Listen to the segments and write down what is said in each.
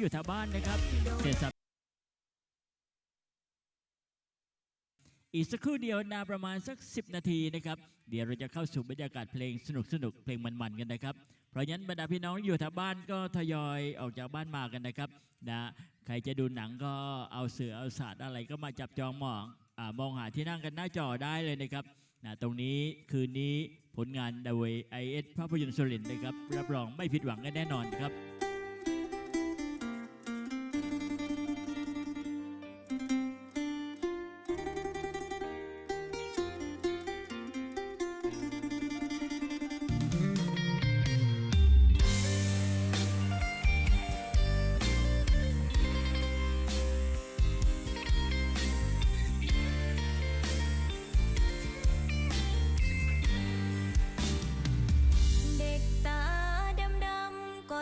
อยู่แถวบ้านนะครับเสร็จสับอีกสักครู่เดียวนาประมาณสัก 10 นาทีนะครับ เดี๋ยวเราจะเข้าสู่บรรยากาศเพลงสนุกสนุกเพลงมันๆกันนะครับ เพราะฉะนั้นบรรดาพี่น้องอยู่แถวบ้านก็ทยอยออกจากบ้านมากันนะครับนะใครจะดูหนังก็เอาเสือเอาศาสตร์อะไรก็มาจับจองมองอามองหาที่นั่งกันหน้าจอได้เลยนะครับนะตรงนี้คืนนี้ผลงานโดยไอเอสภาพยนตร์สุรินทร์นะครับรับรองไม่ผิดหวังกันแน่นอนครับ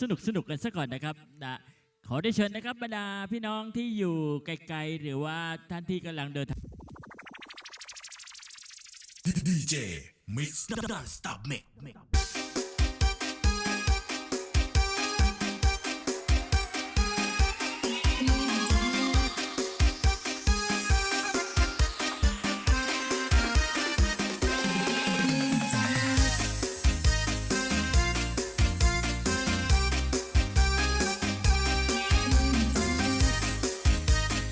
สนุกสนุกกันซะก่อนนะครับนะขอได้เชิญนะครับบรรดาพี่น้องที่อยู่ไกลๆหรือว่าท่านที่กำลังเดินทาง DJ Mix Non Stop Mix